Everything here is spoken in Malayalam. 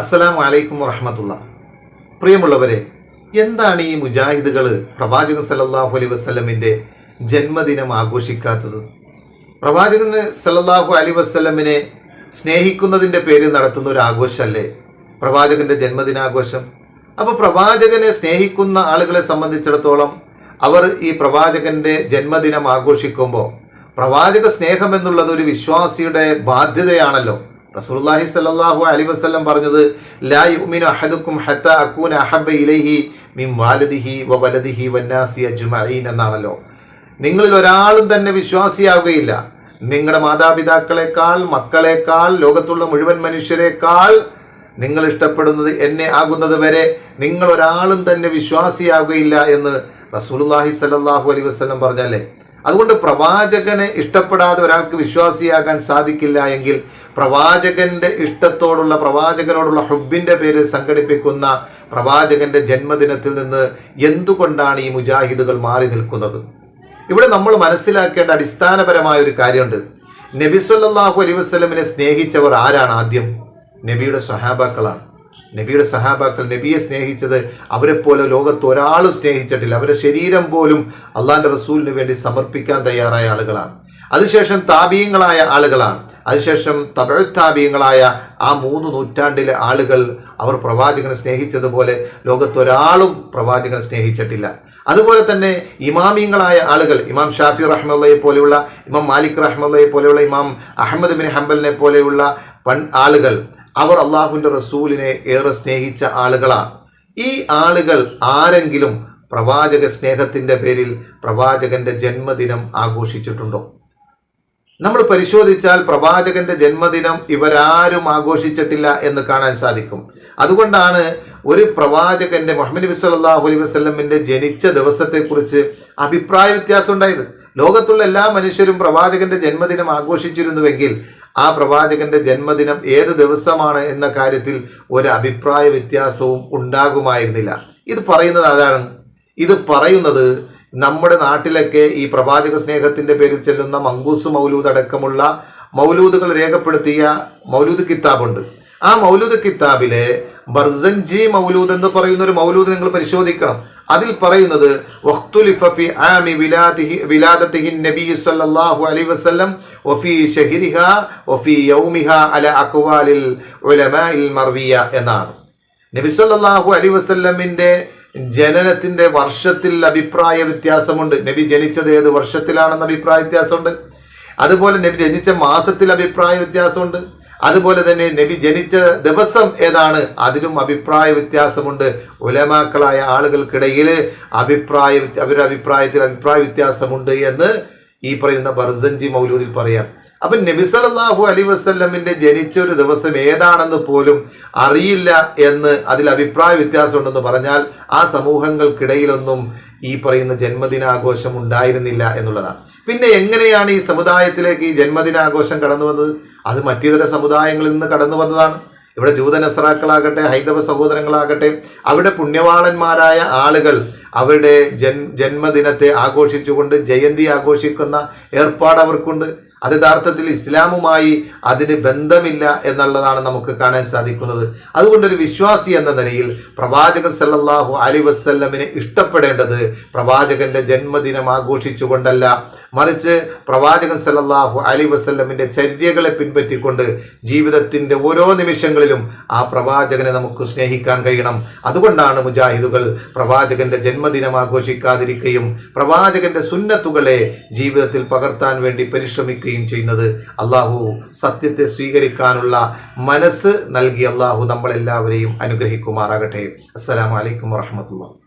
അസ്സലാം വലൈക്കും വറഹമത്തുള്ള. പ്രിയമുള്ളവരെ എന്താണ് ഈ മുജാഹിദുകൾ പ്രവാചകൻ സല്ലല്ലാഹു അലൈ വസ്ലമിന്റെ ജന്മദിനം ആഘോഷിക്കാത്തത്? പ്രവാചകൻ സല്ലല്ലാഹു അലൈഹി വസ്ലമിനെ സ്നേഹിക്കുന്നതിന്റെ പേരിൽ നടത്തുന്ന ഒരു ആഘോഷമല്ലേ? പ്രവാചകന്റെ ജന്മദിനാഘോഷം. അപ്പോൾ പ്രവാചകനെ സ്നേഹിക്കുന്ന ആളുകളെ സംബന്ധിച്ചിടത്തോളം അവർ ഈ പ്രവാചകന്റെ ജന്മദിനം ആഘോഷിക്കുമ്പോൾ പ്രവാചക സ്നേഹം എന്നുള്ളത് ഒരു വിശ്വാസിയുടെ ബാധ്യതയാണല്ലോ. റസൂലുള്ളാഹി സല്ലാഹു അലി വസ്ലം പറഞ്ഞത് ഇലൈഹി എന്നാണല്ലോ. നിങ്ങളിൽ ഒരാളും തന്നെ വിശ്വാസിയാവുകയില്ല. നിങ്ങളുടെ മാതാപിതാക്കളെക്കാൾ മക്കളെക്കാൾ ലോകത്തുള്ള മുഴുവൻ മനുഷ്യരെക്കാൾ നിങ്ങൾ ഇഷ്ടപ്പെടുന്നത് എന്നെ ആകുന്നത് വരെ നിങ്ങൾ ഒരാളും തന്നെ വിശ്വാസിയാവുകയില്ല എന്ന് റസൂലുള്ളാഹി സല്ലാഹു അലൈഹി വസ്ലം പറഞ്ഞല്ലേ? അതുകൊണ്ട് പ്രവാചകനെ ഇഷ്ടപ്പെടാതെ ഒരാൾക്ക് വിശ്വാസിയാകാൻ സാധിക്കില്ല എങ്കിൽ പ്രവാചകന്റെ ഇഷ്ടത്തോടുള്ള പ്രവാചകനോടുള്ള ഹുബിന്റെ പേര് സംഘടിപ്പിക്കുന്ന പ്രവാചകന്റെ ജന്മദിനത്തിൽ നിന്ന് എന്തുകൊണ്ടാണ് ഈ മുജാഹിദുകൾ മാറി നിൽക്കുന്നത്? ഇവിടെ നമ്മൾ മനസ്സിലാക്കേണ്ട അടിസ്ഥാനപരമായ ഒരു കാര്യമുണ്ട്. നബി സല്ലാഹു അലൈഹി വസല്ലമിനെ സ്നേഹിച്ചവർ ആരാണ് ആദ്യം? നബിയുടെ സഹാബാക്കളാണ് നബിയുടെ സഹാബാക്കൾ നബിയെ സ്നേഹിച്ചത് അവരെപ്പോലെ പോലെ ലോകത്ത് ഒരാളും സ്നേഹിച്ചിട്ടില്ല. അവരുടെ ശരീരം പോലും അള്ളാഹിന്റെ റസൂലിന് വേണ്ടി സമർപ്പിക്കാൻ തയ്യാറായ ആളുകളാണ്. അതിനുശേഷം താപീയങ്ങളായ ആളുകളാണ്. അതിനുശേഷം തമിഴ് താപീയങ്ങളായ ആ മൂന്ന് നൂറ്റാണ്ടിലെ ആളുകൾ അവർ പ്രവാചകനെ സ്നേഹിച്ചതുപോലെ ലോകത്ത് ഒരാളും പ്രവാചകനെ സ്നേഹിച്ചിട്ടില്ല. അതുപോലെ തന്നെ ഇമാമിയങ്ങളായ ആളുകൾ ഇമാം ഷാഫി റഹ്മുള്ളയെ പോലെയുള്ള ഇമാം മാലിക് റഹ്മുള്ളയെ പോലെയുള്ള ഇമാം അഹമ്മദ് ബിൻ ഹംബലിനെ പോലെയുള്ള പൺ ആളുകൾ അവർ അള്ളാഹുവിന്റെ റസൂലിനെ ഏറെ സ്നേഹിച്ച ആളുകളാണ്. ഈ ആളുകൾ ആരെങ്കിലും പ്രവാചക സ്നേഹത്തിന്റെ പേരിൽ പ്രവാചകന്റെ ജന്മദിനം ആഘോഷിച്ചിട്ടുണ്ടോ? നമ്മൾ പരിശോധിച്ചാൽ പ്രവാചകന്റെ ജന്മദിനം ഇവരാരും ആഘോഷിച്ചിട്ടില്ല എന്ന് കാണാൻ സാധിക്കും. അതുകൊണ്ടാണ് ഒരു പ്രവാചകന്റെ മുഹമ്മദ് നബി സല്ലാഹു അലൈഹി വസ്ലമിന്റെ ജനിച്ച ദിവസത്തെക്കുറിച്ച് അഭിപ്രായ വ്യത്യാസം ഉണ്ടായത്. ലോകത്തുള്ള എല്ലാ മനുഷ്യരും പ്രവാചകന്റെ ജന്മദിനം ആഘോഷിച്ചിരുന്നുവെങ്കിൽ ആ പ്രവാചകന്റെ ജന്മദിനം ഏത് ദിവസമാണ് എന്ന കാര്യത്തിൽ ഒരു അഭിപ്രായ വ്യത്യാസവും ഉണ്ടാകുമായിരുന്നില്ല. ഇത് പറയുന്നത് അതാണ്. ഇത് പറയുന്നത് നമ്മുടെ നാട്ടിലൊക്കെ ഈ പ്രവാചക സ്നേഹത്തിന്റെ പേരിൽ ചെല്ലുന്ന മങ്കൂസ് മൗലൂദ് അടക്കമുള്ള മൗലൂദുകൾ രേഖപ്പെടുത്തിയ മൗലൂദ് കിതാബുണ്ട്. ആ മൗലൂദ് കിതാബിലെ ബർസൻജി മൗലൂദ് എന്ന് പറയുന്ന ഒരു മൗലൂദ് നിങ്ങൾ പരിശോധിക്കണം. അതിൽ പറയുന്നത് വഖ്തുലിഫ ആമി വിലാദിഹി വിലാദത്തിഹി നബി സല്ലല്ലാഹു അലൈഹി വസല്ലം വഫി ഷഹരിഹ വഫി യൗമിഹ അല അഖ്വാലിൽ ഉലമാഇൽ മർവിയ എന്നാണ്. നബി സല്ലല്ലാഹു അലൈഹി വസല്ലമിന്റെ ജനനത്തിന്റെ വർഷത്തിൽ അഭിപ്രായ വ്യത്യാസമുണ്ട്. നബി ജനിച്ചത് ഏത് വർഷത്തിലാണെന്ന് അഭിപ്രായ വ്യത്യാസമുണ്ട്. അതുപോലെ നബി ജനിച്ച മാസത്തിൽ അഭിപ്രായ വ്യത്യാസമുണ്ട്. അതുപോലെ തന്നെ നബി ജനിച്ച ദിവസം ഏതാണ്? അതിലും അഭിപ്രായ വ്യത്യാസമുണ്ട്. ഉലമാക്കളായ ആളുകൾക്കിടയിൽ അഭിപ്രായ അവരുടെ അഭിപ്രായത്തിൽ അഭിപ്രായ വ്യത്യാസമുണ്ട് എന്ന് ഈ പറയുന്ന ബർസഞ്ചി മൗലൂദിൽ പറയാം. അപ്പൊ നബി സല്ലല്ലാഹു അലൈഹി വസ്ല്ലമിന്റെ ജനിച്ച ഒരു ദിവസം ഏതാണെന്ന് പോലും അറിയില്ല എന്ന് അതിൽ അഭിപ്രായ വ്യത്യാസം ഉണ്ടെന്ന് പറഞ്ഞാൽ ആ സമൂഹങ്ങൾക്കിടയിലൊന്നും ഈ പറയുന്ന ജന്മദിനാഘോഷം ഉണ്ടായിരുന്നില്ല എന്നുള്ളതാണ്. പിന്നെ എങ്ങനെയാണ് ഈ സമുദായത്തിലേക്ക് ഈ ജന്മദിനാഘോഷം കടന്നു വന്നത്? അത് മറ്റിതര സമുദായങ്ങളിൽ നിന്ന് കടന്നു വന്നതാണ്. ഇവിടെ ജൂത നസറാക്കളാകട്ടെ ഹൈന്ദവ സഹോദരങ്ങളാകട്ടെ അവിടെ പുണ്യവാളന്മാരായ ആളുകൾ അവരുടെ ജന്മദിനത്തെ ആഘോഷിച്ചുകൊണ്ട് ജയന്തി ആഘോഷിക്കുന്ന ഏർപ്പാട് അവർക്കുണ്ട്. അത് യഥാർത്ഥത്തിൽ ഇസ്ലാമുമായി അതിന് ബന്ധമില്ല എന്നുള്ളതാണ് നമുക്ക് കാണാൻ സാധിക്കുന്നത്. അതുകൊണ്ടൊരു വിശ്വാസി എന്ന നിലയിൽ പ്രവാചകൻ സല്ലാഹു അലി വസ്ല്ലമിനെ ഇഷ്ടപ്പെടേണ്ടത് പ്രവാചകന്റെ ജന്മദിനം ആഘോഷിച്ചുകൊണ്ടല്ല. മറിച്ച് പ്രവാചകൻ സല്ലാഹു അലി വസ്ല്ലമിന്റെ ചര്യകളെ പിൻപറ്റിക്കൊണ്ട് ജീവിതത്തിന്റെ ഓരോ നിമിഷങ്ങളിലും ആ പ്രവാചകനെ നമുക്ക് സ്നേഹിക്കാൻ കഴിയണം. അതുകൊണ്ടാണ് മുജാഹിദുകൾ പ്രവാചകന്റെ ജന്മദിനം ആഘോഷിക്കാതിരിക്കുകയും പ്രവാചകന്റെ സുന്നത്തുകളെ ജീവിതത്തിൽ പകർത്താൻ വേണ്ടി പരിശ്രമിക്കുകയും ചെയ്യുന്നത്. അള്ളാഹു സത്യത്തെ സ്വീകരിക്കാനുള്ള മനസ്സ് നൽകി അള്ളാഹു നമ്മളെല്ലാവരെയും അനുഗ്രഹിക്കുമാറാകട്ടെ. അസ്സലാമലൈക്കും വാഹമത്തുള്ള